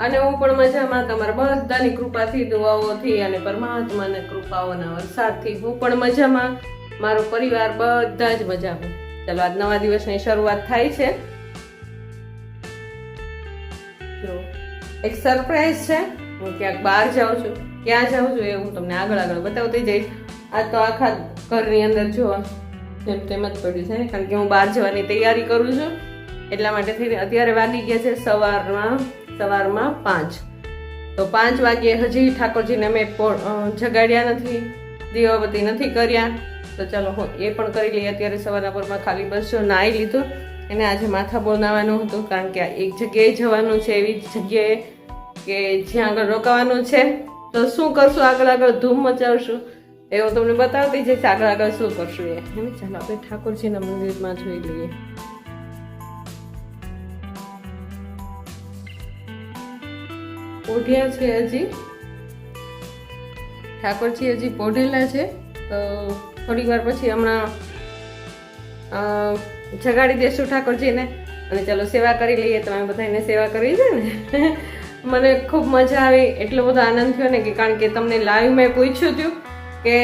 અને હું પણ મજામાં તમારા બધાની કૃપાથી, દુઆઓથી અને પરમાત્માના કૃપાઓના વરસાદથી હું પણ મજામાં. મારો પરિવાર બધા જ મજામાં. ચાલો, આજ નવા દિવસની શરૂઆત થાય છે. એક સરપ્રાઈઝ છે. હું ક્યાંક બહાર જાઉં છું, ક્યાં જાઉં છું એ હું તમને આગળ આગળ બતાવતી જઈશ. આ તો આખા ઘરની અંદર જોવા જેમ તેમ જ પડ્યું છે, કારણ કે હું બહાર જવાની તૈયારી કરું છું. એટલા માટે થઈને અત્યારે વાગી ગયા છે સવારમાં સવારમાં પાંચ. તો પાંચ વાગ્યે હજી ઠાકોરજીને મેં જગાડ્યા નથી, દીવાબત્તી નથી કર્યા. તો ચાલો હું, એ પણ કરી લઈએ. અત્યારે સવારના પરમાં ખાલી બસ જો નાહી લીધું. એને આજે માથા બોંધાવાનું હતું, કારણ કે આ એક જગ્યાએ જવાનું છે, એવી જગ્યાએ કે જ્યાં આગળ રોકાવાનું છે. તો શું કરશું? આગળ આગળ ધૂમ મચાવશું. એ હું તમને બતાવતી જઈશ, આગળ આગળ શું કરશું એ. ચાલો, આપણે ઠાકોરજીના મંદિરમાં જોઈ લઈએ. પોઢ્યા છે હજી. ઠાકોરજી હજી પોઢેલા છે, તો થોડી વાર પછી હમણાં જગાડી દેશું ઠાકોરજીને. અને ચાલો સેવા કરી લઈએ, તમે બધા એને સેવા કરી છે ને? મને ખૂબ મજા આવી, એટલો બધો આનંદ થયો ને કે કારણ કે તમને લાઈવ મેં પૂછ્યું હતું કે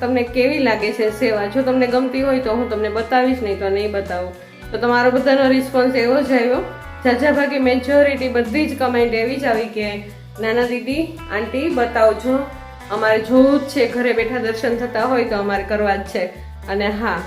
તમને કેવી લાગે છે સેવા? જો તમને ગમતી હોય તો હું તમને બતાવીશ, નહીં તો નહીં બતાવું. તો તમારો બધાનો રિસ્પોન્સ એવો જ આવ્યો. ઝાઝા ભાગે મેજોરિટી બધી જ કમેન્ટ એવી જ આવી કે, નાના દીદી, આંટી બતાવજો અમારે જોવું જ છે, ઘરે બેઠા દર્શન થતા હોય તો અમારે કરવા જ છે. અને હા,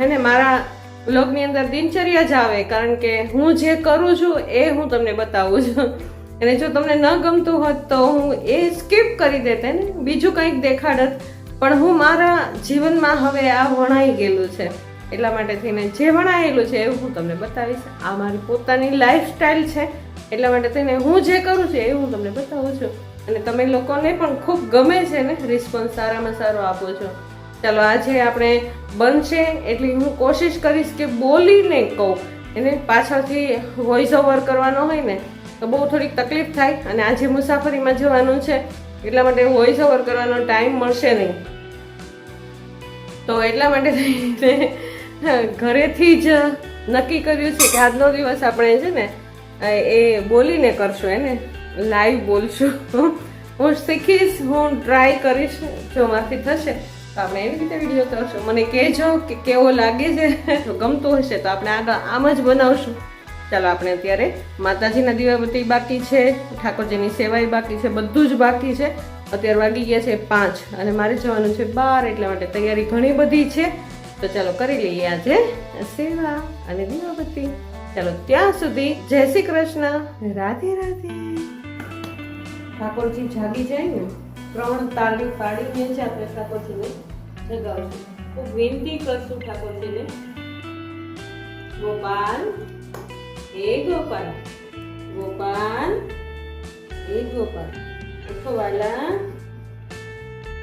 હે ને, મારા બ્લોગની અંદર દિનચર્યા જ આવે, કારણ કે હું જે કરું છું, એ હું તમને બતાવું છું. અને જો તમને ન ગમતું હોત તો હું એ સ્કીપ કરી દેતે ને? બીજું કંઈક દેખાડત. પણ હું મારા જીવનમાં હવે આ વણાઈ ગયેલું છે. એટલા માટે થઈને જે વણાયેલું છે એવું હું તમને બતાવીશ. આ મારી પોતાની લાઈફસ્ટાઈલ છે. એટલા માટે થઈને હું જે કરું છું એ હું તમને બતાવું છું. અને તમે લોકોને પણ ખૂબ ગમે છે ને રિસ્પોન્સ સારામાં સારો આપો છો. ચાલો, આજે આપણે બનશે એટલી હું કોશિશ કરીશ કે બોલીને કહું. એને પાછળથી વોઇસ ઓવર કરવાનો હોય ને, તો બહુ થોડીક તકલીફ થાય અને આજે મુસાફરીમાં જવાનું છે. એટલા માટે વોઇસ ઓવર કરવાનો ટાઈમ મળશે નહીં. તો એટલા માટે ઘરેથી જ નક્કી કર્યું છે કે આજનો દિવસ આપણે છે ને એ બોલીને કરશું એને લાઈવ બોલશું. હું શીખીશ, હું ટ્રાય કરીશ, જો મારથી થશે, તો આપણે એવી રીતે વીડિયો કરશું. મને કહેજો કે કેવો લાગે છે. જો ગમતું હશે તો આપણે આગળ આમ જ બનાવશું. ચાલો આપણે અત્યારે માતાજીના દીવાબત્તી બાકી છે, ઠાકોરજીની સેવાય બાકી છે, બધું જ બાકી છે. અત્યારે વાગી ગયા છે પાંચ અને મારે જવાનું છે બાર, એટલા માટે તૈયારી ઘણી બધી છે. તો ચાલો કરી લઈએ આજે સેવા અને દીવાબત્તી. ચાલો ત્યાં સુધી જય શ્રી કૃષ્ણ. રાધે રાધે. ઠાકોરજી જાગી જાય ને ત્રણ તાળી પાડીને છે આપણે ઠાકોરજીને જગાવશું. હું વિનંતી કરશું ઠાકોરજીને. ગોપાલ એ ગોપાલ. ગોપાલ એ ગોપાલ. ઉઠો વાલા.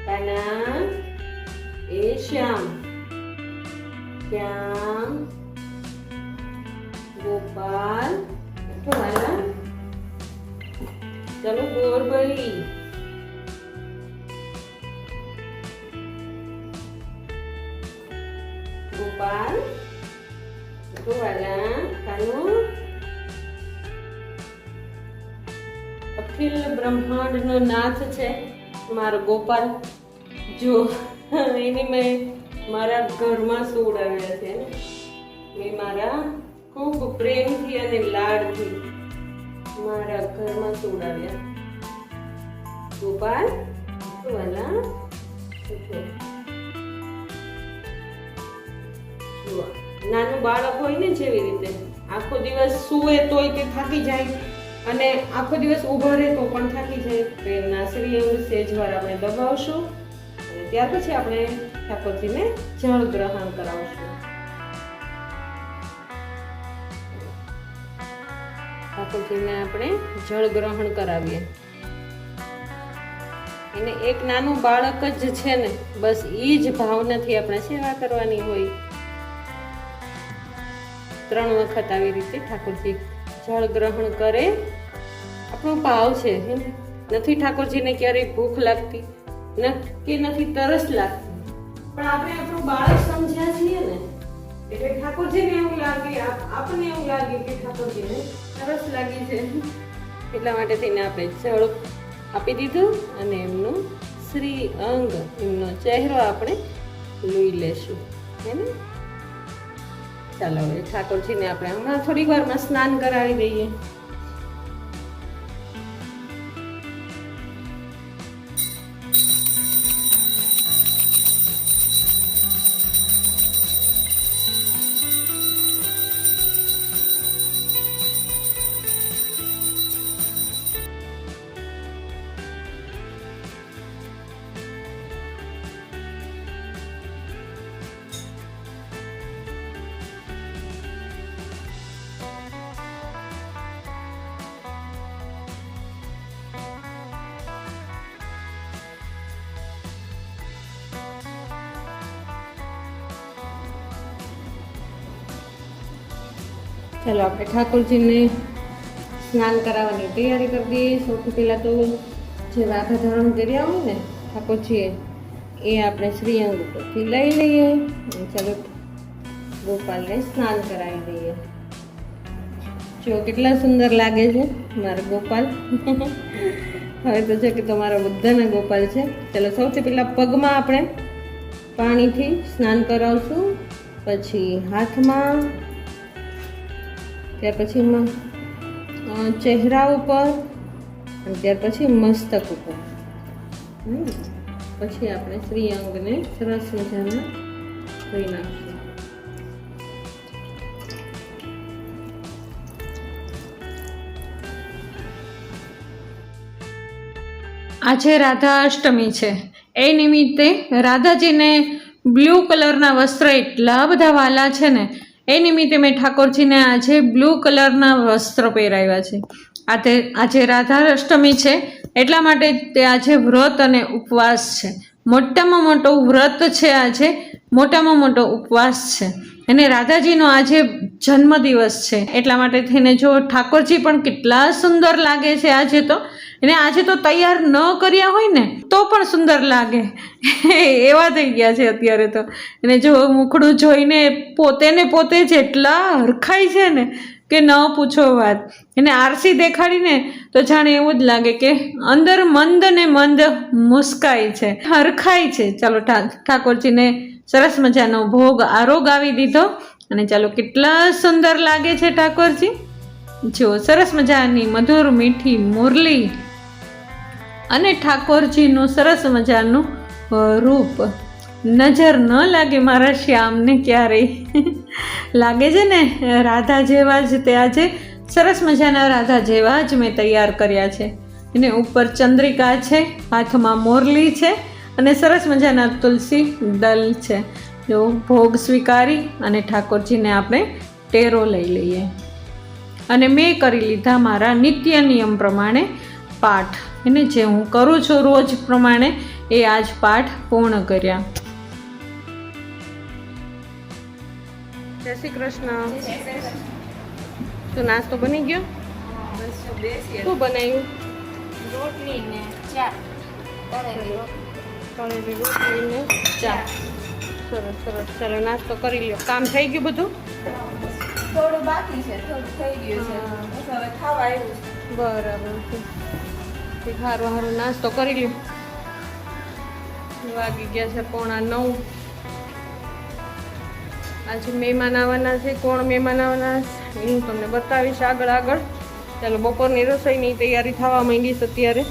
કાના, એ શ્યામ. શ્યામ, ગોપાલ ચલો ગોરબલી ગોપાલ ઉઠો વાલા કાનુ અખિલ નાથ છે મારો ગોપાલ. જો, એની મેં મારા ઘરમાં સુવડાવ્યા છે. એ મારા ખૂબ પ્રેમથી અને લાડથી મારા ઘરમાં સુવડાવ્યા ગોપાલ ઉઠો વાલા નાનું બાળક હોય ને જેવી રીતે, આખો દિવસ સૂવે તોય તે થાકી જાય અને આખો દિવસ ઊભો રહે તો પણ થાકી જાય. તો શ્રી એવું સેજવાર આપણે દબાવશું અને ત્યાર પછી આપણે ઠાકોરજીને જળ ગ્રહણ કરાવશું ઠાકોરજીને આપણે જળ ગ્રહણ કરાવીએ એને એક નાનું બાળક જ છે ને, બસ એ જ ભાવનાથી આપણે સેવા કરવાની હોય. ત્રણ વખત આવી રીતે ઠાકોરજી જળ ગ્રહણ કરે. આપણો ભાવ છે નથી ઠાકોરજીને ક્યારેય ભૂખ લાગતી કે નથી તરસ લાગતી. પણ આપણે આપણું બાળક સમજ્યા છીએ ને. એટલે ઠાકોરજીને એવું લાગે આપણને એવું લાગે કે ઠાકોરજીને સરસ લાગે છે. એટલા માટે તેને આપણે જળ આપી દીધું અને એમનું શ્રી અંગ, એમનો ચહેરો આપણે લઈ લેશું. હે ને? ચાલો હવે ઠાકોરજીને આપણે હમણાં થોડીક વારમાં સ્નાન કરાવી દઈએ. ચાલો આપણે ઠાકોરજીને સ્નાન કરાવવાની તૈયારી કરી દઈએ. સૌથી પહેલાં તો જે ધારણ કર્યા હોય ને, ઠાકોરજીએ એ આપણે શ્રીઅંગ ઉપરથી લઈ લઈએ ચાલો ગોપાલને સ્નાન કરાવી દઈએ. જો કેટલા સુંદર લાગે છે મારા ગોપાલ. હવે તો છે કે તમારા બધાના ગોપાલ છે. ચાલો સૌથી પહેલાં પગમાં આપણે પાણીથી સ્નાન કરાવશું. પછી હાથમાં ત્યાર પછી ચહેરા ઉપર ત્યાર પછી મસ્તક ઉપર. પછી આપણે શ્રીઅંગને સરસ મજાના ધોઈ નાખીશું. આજે રાધા અષ્ટમી છે. એ નિમિત્તે રાધાજીને બ્લુ કલરના વસ્ત્ર એટલા બધા વાલા છે ને એ નિમિત્તે મેં ઠાકોરજીને આજે બ્લુ કલરના વસ્ત્ર પહેરાવ્યા છે. આજે આજે રાધા અષ્ટમી છે, એટલા માટે તે આજે વ્રત અને ઉપવાસ છે. મોટામાં મોટો વ્રત છે આજે, મોટામાં મોટો ઉપવાસ છે. અને રાધાજીનો આજે જન્મદિવસ છે, એટલા માટે થઈને જો ઠાકોરજી પણ કેટલા સુંદર લાગે છે આજે તો. અને આજે તો તૈયાર ન કર્યા હોય ને, તો પણ સુંદર લાગે. એવા થઈ ગયા છે અત્યારે તો. એને જો મુખડું જોઈને પોતે ને પોતે જ એટલા હરખાય છે ને, કે ન પૂછો વાત. એને આરસી દેખાડીને તો જાણે એવું જ લાગે કે અંદર મંદ ને મંદ મુસ્કાય છે. હરખાય છે. ચાલો ઠાકોરજીને સરસ મજાનો ભોગ, આરોગ આવી દીધો. અને ચાલો કેટલા સુંદર લાગે છે ઠાકોરજી. જો સરસ મજાની મધુર મીઠી મુરલી અને ઠાકોરજીનું સરસ મજાનું રૂપ. નજર ન લાગે મારા શ્યામને ક્યારેય. લાગે છે ને, રાધા જેવા જ તે આજે, સરસ મજાના રાધા જેવા જ મેં તૈયાર કર્યા છે. એને ઉપર ચંદ્રિકા છે, હાથમાં મોરલી છે અને સરસ મજાના તુલસી દલ છે. જો ભોગ સ્વીકારી અને ઠાકોરજીને આપણે ટેરો લઈ લઈએ. અને મેં કરી લીધા મારા નિત્ય નિયમ પ્રમાણે પાઠ. એને જે હું કરું છું રોજ પ્રમાણે એ આજ પાઠ પૂર્ણ કર્યા. જય શ્રી કૃષ્ણ. તો નાસ્તો બની ગયો? શું બનાવ્યું? રોટલી ને ચા તળેલી રોટલી. ને ચા સરસ સરસ. ચાલો નાસ્તો કરી લ્યો. કામ થઈ ગયું બધું? થોડું બાકી છે થોડું થઈ ગયું છે. બરાબર છે. સારું સારું નાસ્તો કરી લ્યો. વાગી ગયા છે પોણા નવ. આજે મહેમાન આવવાના છે. કોણ મહેમાન આવવાના છે? હું તમને બતાવીશ આગળ આગળ. ચાલો, બપોરની રસોઈની તૈયારી થવા માંડી છે અત્યારે.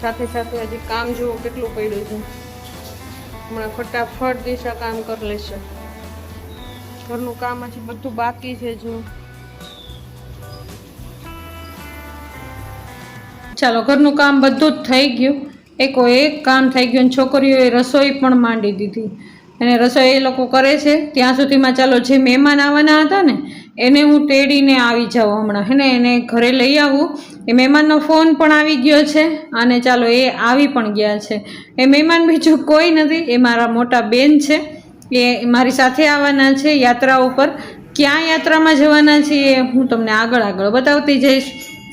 સાથે સાથે હજી કામ જુઓ કેટલું પડ્યું છે. હમણાં ફટાફટ દિશા કામ કરી લેશે. ઘરનું કામ હજી બધું બાકી છે જો. ચાલો, ઘરનું કામ બધું જ થઈ ગયું. એકો એક કામ થઈ ગયું અને છોકરીઓએ રસોઈ પણ માંડી દીધી. અને રસોઈ એ લોકો કરે છે. ત્યાં સુધીમાં ચાલો, જે મહેમાન આવવાના હતા ને, એને હું તેડીને આવી જાઉં હમણાં. હે એને ઘરે લઈ આવું. એ મહેમાનનો ફોન પણ આવી ગયો છે અને ચાલો, એ આવી પણ ગયા છે. એ મહેમાન બીજું કોઈ નથી. એ મારા મોટા બેન છે. એ મારી સાથે આવવાના છે યાત્રા ઉપર. ક્યાં યાત્રામાં જવાના છે એ હું તમને આગળ આગળ બતાવતી જઈશ.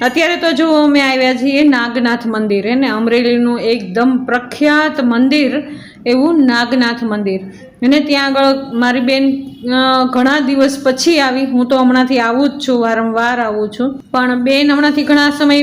અત્યારે તો જો અમે આવ્યા છીએ નાગનાથ મંદિર, એને અમરેલીનું એકદમ પ્રખ્યાત મંદિર, એવું નાગનાથ મંદિર. અને ત્યાં આગળ મારી બેન ઘણા દિવસ પછી આવી. હું તો હમણાંથી આવું જ છું, વારંવાર આવું છું. પણ બેન હમણાંથી ઘણા સમય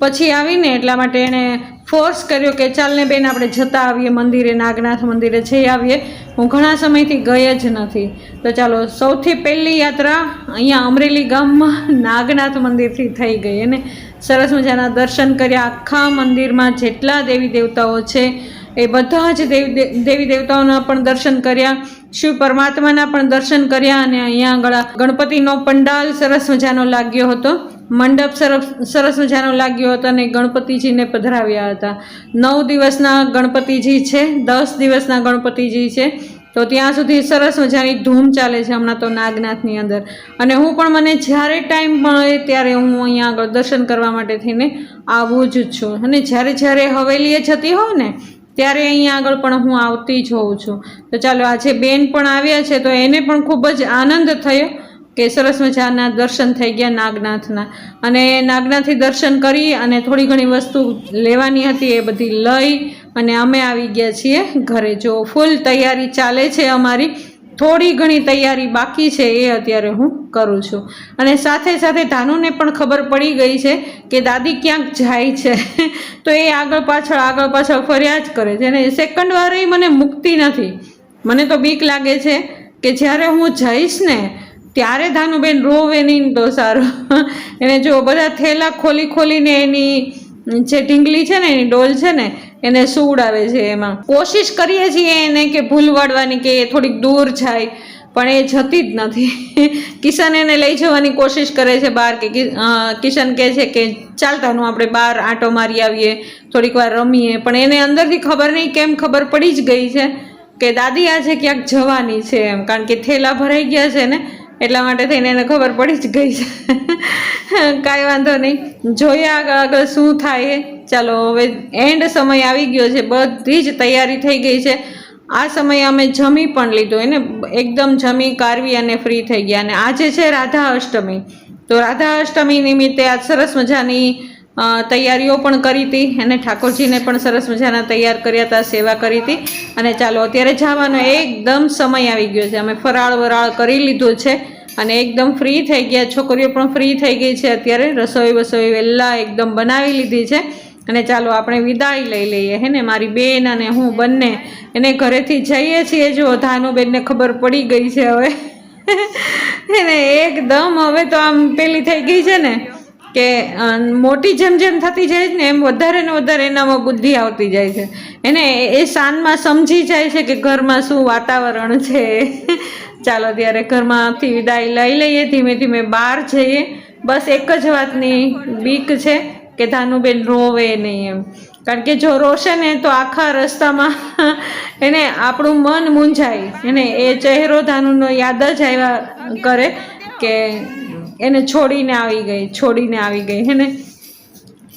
પછી આવીને એટલા માટે એણે ફોર્સ કર્યો કે ચાલને બેન આપણે જતા આવીએ, મંદિરે, નાગનાથ મંદિરે જઈ આવીએ. હું ઘણા સમયથી ગઈ જ નથી. તો ચાલો, સૌથી પહેલી યાત્રા અહીંયા અમરેલી ગામમાં નાગનાથ મંદિરથી થઈ ગઈ. અને સરસ મજાના દર્શન કર્યા. આખા મંદિરમાં જેટલા દેવી દેવતાઓ છે, એ બધા જ દેવી દેવી દેવતાઓના પણ દર્શન કર્યા. શિવ પરમાત્માના પણ દર્શન કર્યા અને અહીંયા આગળ ગણપતિનો પંડાલ સરસ મજાનો લાગ્યો હતો. મંડપ સરસ સરસ મજાનો લાગ્યો હતો અને ગણપતિજીને પધરાવ્યા હતા. નવ દિવસના ગણપતિજી છે, દસ દિવસના ગણપતિજી છે, તો ત્યાં સુધી સરસ મજાની ધૂમ ચાલે છે હમણાં તો નાગનાથની અંદર. અને હું પણ મને જ્યારે ટાઈમ મળે ત્યારે હું અહીંયા આગળ દર્શન કરવા માટે થઈને આવું જ છું. અને જ્યારે જ્યારે હવેલીએ જતી હોઉં ને, ત્યારે અહીંયા આગળ પણ હું આવતી જ હોઉં છું. તો ચાલો આજે બેન પણ આવ્યા છે, તો એને પણ ખૂબ જ આનંદ થયો. કે સરસ મજાના દર્શન થઈ ગયા નાગનાથના. અને નાગનાથથી દર્શન કરી અને થોડી ઘણી વસ્તુ લેવાની હતી એ બધી લઈ અને અમે આવી ગયા છીએ ઘરે. જો ફૂલ તૈયારી ચાલે છે અમારી, થોડી ઘણી તૈયારી બાકી છે એ અત્યારે હું કરું છું. અને સાથે સાથે ધાનુને પણ ખબર પડી ગઈ છે કે દાદી ક્યાંક જાય છે. તો એ આગળ પાછળ આગળ પાછળ ફર્યા જ કરે છે. અને સેકન્ડ એ મને મૂકતી નથી. મને તો બીક લાગે છે કે જ્યારે હું જઈશ ને ત્યારે ધાનુબેન રોવે નહીં તો સારું. એને જો બધા થેલા ખોલી ખોલીને એની જે ઢીંગલી છે ને, એની ડોલ છે ને, એને સુવડાવે છે એમાં. કોશિશ કરીએ છીએ એને કે ભૂલવાડવાની કે એ થોડીક દૂર જાય, પણ એ જતી જ નથી. કિશન એને લઈ જવાની કોશિશ કરે છે બહાર કે કિશન કહે છે કે ચાલતાનું આપણે બહાર આંટો મારી આવીએ, થોડીક વાર રમીએ. પણ એને અંદરથી ખબર નહીં કેમ ખબર પડી જ ગઈ છે કે દાદી આજે ક્યાંક જવાની છે એમ, કારણ કે થેલા ભરાઈ ગયા છે ને એટલા માટે થઈને એને ખબર પડી જ ગઈ. છે કાંઈ વાંધો નહીં. જોઈએ આગળ આગળ શું થાય. ચાલો, હવે એન્ડ સમય આવી ગયો છે. બધી જ તૈયારી થઈ ગઈ છે. આ સમયે અમે જમી પણ લીધો. એને એકદમ જમી, કારવી અને ફ્રી થઈ ગયા. અને આજે છે રાધા અષ્ટમી. તો રાધા અષ્ટમી નિમિત્તે આજ સરસ મજાની તૈયારીઓ પણ કરી હતી. અને ઠાકોરજીને પણ સરસ મજાના તૈયાર કર્યા હતા, સેવા કરી હતી. અને ચાલો, અત્યારે જવાનો એકદમ સમય આવી ગયો છે. અમે ફરાળ વરાળ કરી લીધો છે અને એકદમ ફ્રી થઈ ગયા. છોકરીઓ પણ ફ્રી થઈ ગઈ છે અત્યારે. રસોઈ વસોઈ વહેલા એકદમ બનાવી લીધી છે. અને ચાલો, આપણે વિદાય લઈ લઈએ. હે ને? મારી બેન અને હું બંને. એને ઘરેથી જઈએ છીએ. જો ધાનુબેનને ખબર પડી ગઈ છે હવે. એને એકદમ હવે તો આમ પેલી થઈ ગઈ છે ને? કે મોટી જેમ જેમ થતી જાય છે ને, એમ વધારે ને વધારે એનામાં બુદ્ધિ આવતી જાય છે. એને એ- શાનમાં સમજી જાય છે કે ઘરમાં શું વાતાવરણ છે. ચાલો, ત્યારે ઘરમાંથી વિદાય લઈ લઈએ, ધીમે ધીમે બહાર જઈએ. બસ એક જ વાતની બીક છે કે ધાનુબેન રોવે નહીં એમ. કારણ કે જો રોશે ને તો આખા રસ્તામાં એને આપણું મન મૂંઝાય. એને એ ચહેરો ધાનુનો યાદ જ આવ્યા કરે કે એને છોડીને આવી ગઈ, છોડીને આવી ગઈ, હે ને?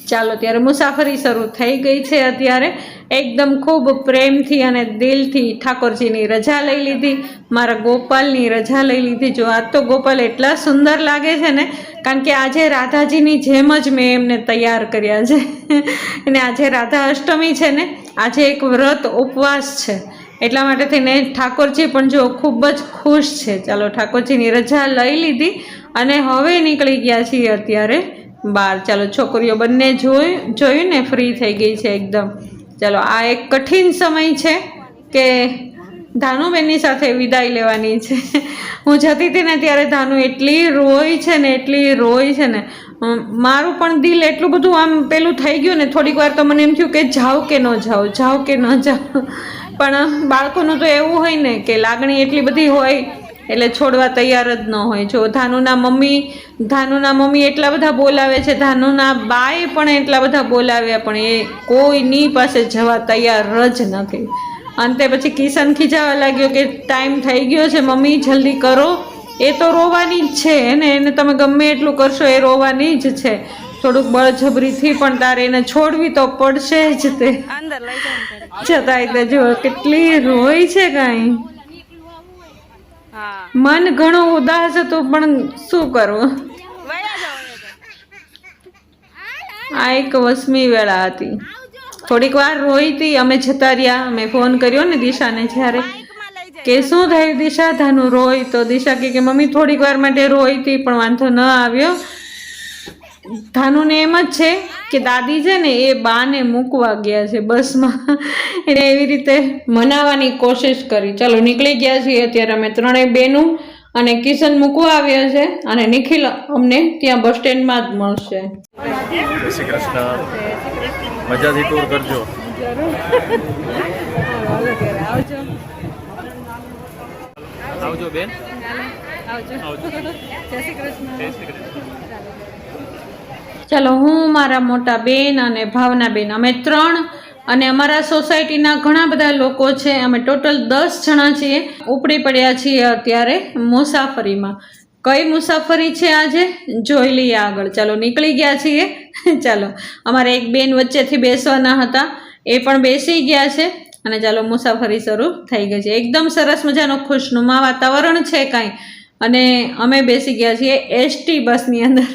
ચાલો, ત્યારે મુસાફરી શરૂ થઈ ગઈ છે અત્યારે. એકદમ ખૂબ પ્રેમથી અને દિલથી ઠાકોરજીની રજા લઈ લીધી, મારા ગોપાલની રજા લઈ લીધી. જો આજ તો ગોપાલ એટલા સુંદર લાગે છે ને, કારણ કે આજે રાધાજીની જેમ જ મેં એમને તૈયાર કર્યા છે. અને આજે રાધા અષ્ટમી છે ને, આજે એક વ્રત ઉપવાસ છે. એટલા માટે થઈને ઠાકોરજી પણ જો ખૂબ જ ખુશ છે. ચાલો ઠાકોરજીની રજા લઈ લીધી અને હવે નીકળી ગયા છીએ અત્યારે બહાર. ચાલો છોકરીઓ બંને જોયું જોયું ને ફ્રી થઈ ગઈ છે એકદમ. ચાલો આ એક કઠિન સમય છે કે ધાનુબેનની સાથે વિદાય લેવાની છે. હું જતી હતી ને ત્યારે ધાનુ એટલી રોય છે ને, એટલી રોય છે ને. મારું પણ દિલ એટલું બધું આમ પેલું થઈ ગયું ને, થોડીક વાર તો મને એમ થયું કે જાવ કે ન જાવ જાવ કે ન જાવ પણ બાળકોનું તો એવું હોય ને કે લાગણી એટલી બધી હોય, એટલે છોડવા તૈયાર જ ન હોય. જો ધાનુના મમ્મી ધાનુના મમ્મી એટલા બધા બોલાવે છે, ધાનુના બાએ પણ એટલા બધા બોલાવ્યા, પણ એ કોઈની પાસે જવા તૈયાર જ નથી અંતે પછી કિશન ખીજાવા લાગ્યો કે ટાઈમ થઈ ગયો છે, મમ્મી, જલ્દી કરો. એ તો રોવાની જ છે, એને એને તમે ગમે એટલું કરશો, એ રોવાની જ છે. થોડુંક બળજબરીથી પણ તારે એને છોડવી તો પડશે જ તે. છતાં જો કેટલી રોય છે કાંઈ. મન ઘણું ઉદાસ હતું પણ શું કરવું આ એક વસમી વેળા હતી. થોડીક વાર રોઈ હતી અમે જતા રહ્યા. મેં ફોન કર્યો ને દિશાને જ્યારે. કે શું થયું દિશા? ધાનું રોય તો દિશા કે મમ્મી થોડીક વાર માટે રોઈ હતી પણ વાંધો ન આવ્યો. ધાનુને એમ જ છે કે દાદી છે ને એ બાને મૂકવા ગયા છે બસમાં. એને એવી રીતે મનાવવાની કોશિશ કરી. ચલો નીકળી ગયા છીએ અત્યારે અમે ત્રણેય બેનું અને કિશન મૂકવા આવ્યા છે અને નિખિલ અમને ત્યાં બસ સ્ટેન્ડમાં જ મળશે. જય શ્રી કૃષ્ણ. મજાથી ટૂર કરજો. આવજો બેન. આવજો. જય શ્રી કૃષ્ણ. ચાલો, હું મારા મોટા બેન અને ભાવના બેન, અમે ત્રણ અને અમારા સોસાયટીના ઘણા બધા લોકો છે, અમે ટોટલ દસ જણા છીએ. ઉપડી પડ્યા છીએ અત્યારે મુસાફરીમાં. કઈ મુસાફરી છે આજે? જોઈ લઈએ આગળ. ચાલો, નીકળી ગયા છીએ. ચાલો, અમારે એક બેન વચ્ચેથી બેસવાના હતા. એ પણ બેસી ગયા છે. અને ચાલો, મુસાફરી શરૂ થઈ ગઈ છે. એકદમ સરસ મજાનો ખુશનુમા વાતાવરણ છે કાંઈ. અને અમે બેસી ગયા છીએ એસટી બસની અંદર.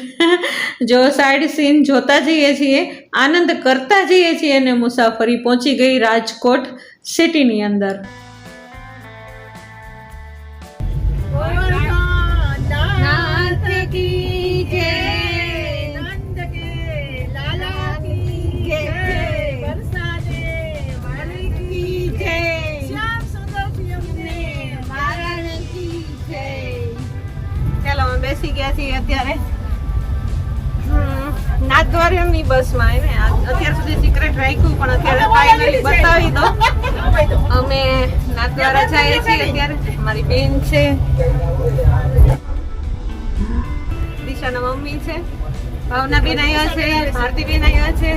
જો સાઈડ સીન જોતા જઈએ છીએ, આનંદ કરતા જઈએ છીએ અને મુસાફરી પહોંચી ગઈ રાજકોટ સિટીની અંદર. નાથદ્વારા જઈએ છીએ અત્યારે મારી બેન છે. દિશાના મમ્મી છે. ભાવના બેન આવ્યા છે ભારતી બેન આવ્યા છે.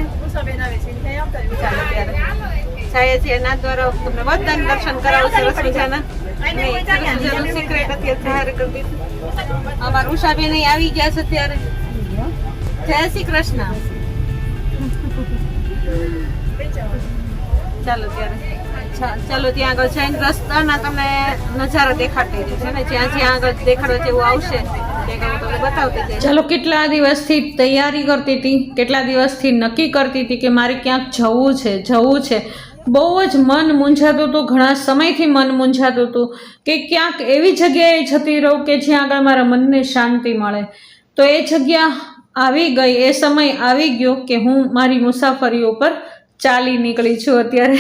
જઈએ છીએ દ્વારા તમને બધાને દર્શન કરાવું સરસ મજાના અને સરસ મજાનું સિક્રેટ અત્યારે જાહેર કરી દીધું. અમારા ઉષાબેન આવી ગયા છે અત્યારે. જય શ્રી કૃષ્ણ. ચાલો ત્યારે. ચાલો, ત્યાં આગળ જઈને રસ્તાના તમને નજારા દેખાડતી છે ને? જ્યાં જ્યાં આગળ દેખાડો જેવું આવશે ચાલો, કેટલા દિવસથી તૈયારી કરતી હતી? કેટલા દિવસથી નક્કી કરતી હતી કે મારે ક્યાંક જવું છે જવું છે? બહુ જ મન મૂંઝાતું હતું, ઘણા સમયથી મન મૂંઝાતું હતું કે ક્યાંક એવી જગ્યાએ જતી રહું કે જ્યાં આગળ મારા મનને શાંતિ મળે. તો એ જગ્યા આવી ગઈ, એ સમય આવી ગયો કે હું મારી મુસાફરી ઉપર ચાલી નીકળી છું અત્યારે.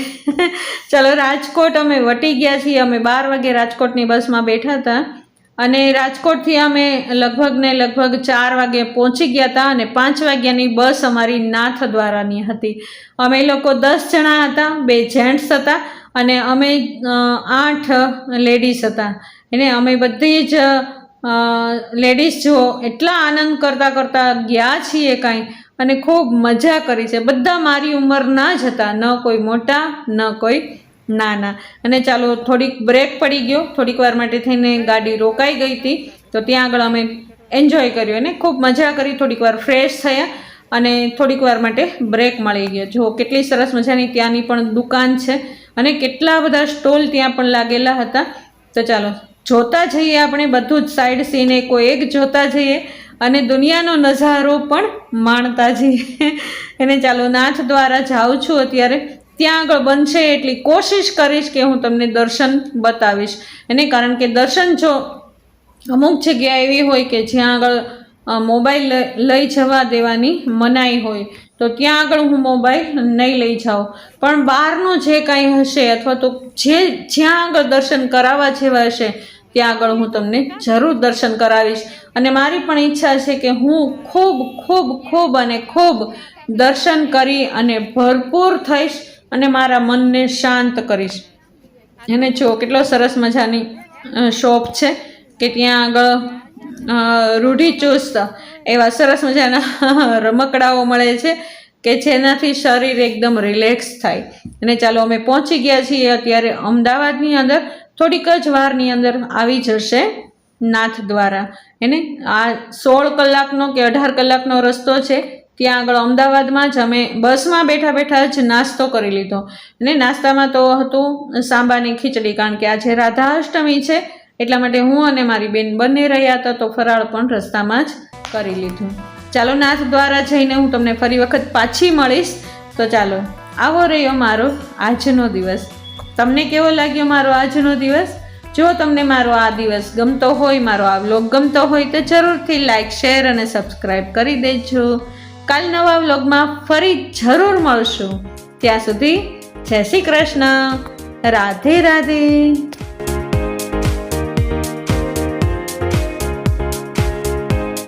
ચાલો, રાજકોટ અમે વટી ગયા છીએ. અમે બાર વાગે રાજકોટની બસમાં બેઠા હતા. અને રાજકોટથી અમે લગભગ ને લગભગ ચાર વાગે પહોંચી ગયા હતા અને પાંચ વાગ્યાની બસ અમારી નાથ દ્વારાની હતી. અમે લોકો દસ જણા હતા, બે જેન્ટ્સ હતા અને અમે આઠ લેડીઝ હતા. એને અમે બધી જ લેડીઝ જો એટલા આનંદ કરતાં કરતાં ગયા છીએ કાંઈ અને ખૂબ મજા કરી છે. બધા મારી ઉંમરના જ હતા. ન કોઈ મોટા, ન કોઈ નાના. અને ચાલો, થોડીક બ્રેક પડી ગયો. થોડીક વાર માટે થઈને ગાડી રોકાઈ ગઈ હતી. તો ત્યાં આગળ અમે એન્જોય કર્યું અને ખૂબ મજા કરી. થોડીક વાર ફ્રેશ થયા અને થોડીક વાર માટે બ્રેક મળી ગયો. જો, કેટલી સરસ મજાની ત્યાંની પણ દુકાન છે અને કેટલા બધા સ્ટોલ ત્યાં પણ લાગેલા હતા. તો ચાલો, જોતા જઈએ આપણે બધું જ. સાઈડ સીને કોઈ એક જોતા જઈએ. અને દુનિયાનો નજારો પણ માણતા જઈએ એને ચાલો નાથ દ્વારા જાઉં છું અત્યારે. ત્યાં આગળ બનશે એટલી કોશિશ કરીશ કે હું તમને દર્શન બતાવીશ. એને કારણ કે દર્શન જો અમુક જગ્યા એવી હોય કે જ્યાં આગળ મોબાઈલ લઈ જવા દેવાની મનાઈ હોય, તો ત્યાં આગળ હું મોબાઈલ નહીં લઈ જાઉં. પણ બહારનું જે કાંઈ હશે અથવા તો જે જ્યાં આગળ દર્શન કરાવવા જેવા હશે ત્યાં આગળ હું તમને જરૂર દર્શન કરાવીશ. અને મારી પણ ઈચ્છા છે કે હું ખૂબ ખૂબ ખૂબ અને ખૂબ દર્શન કરી અને ભરપૂર થઈશ અને મારા મનને શાંત કરીશ. એને જો કેટલો સરસ મજાની શોપ છે કે ત્યાં આગળ રૂઢિચુસ્ત એવા સરસ મજાના રમકડાઓ મળે છે કે જેનાથી શરીર એકદમ રિલેક્સ થાય. અને ચાલો અમે પહોંચી ગયા છીએ અત્યારે અમદાવાદની અંદર થોડીક જ વારની અંદર આવી જશે નાથ દ્વારા. એને આ સોળ કલાકનો કે અઢાર કલાકનો રસ્તો છે, ત્યાં આગળ અમદાવાદમાં જ અમે બસમાં બેઠા બેઠા જ નાસ્તો કરી લીધો. અને નાસ્તામાં તો હતું સાંબાની ખીચડી, કારણ કે આજે રાધા અષ્ટમી છે, એટલા માટે હું અને મારી બેન બંને રહ્યા હતા, તો ફરાળ પણ રસ્તામાં જ કરી લીધું. ચાલો નાથ દ્વારા જઈને હું તમને ફરી વખત પાછી મળીશ. તો ચાલો, આવો રહ્યો મારો આજનો દિવસ. તમને કેવો લાગ્યો મારો આજનો દિવસ? જો તમને મારો આ દિવસ ગમતો હોય, મારો આ વ્લોગ ગમતો હોય, તો જરૂરથી લાઇક શેર અને સબસ્ક્રાઈબ કરી દેજો. કાલ નવા વ્લોગમાં ફરી જરૂર મળશું. ત્યાં સુધી જય શ્રી કૃષ્ણ. રાધે રાધે.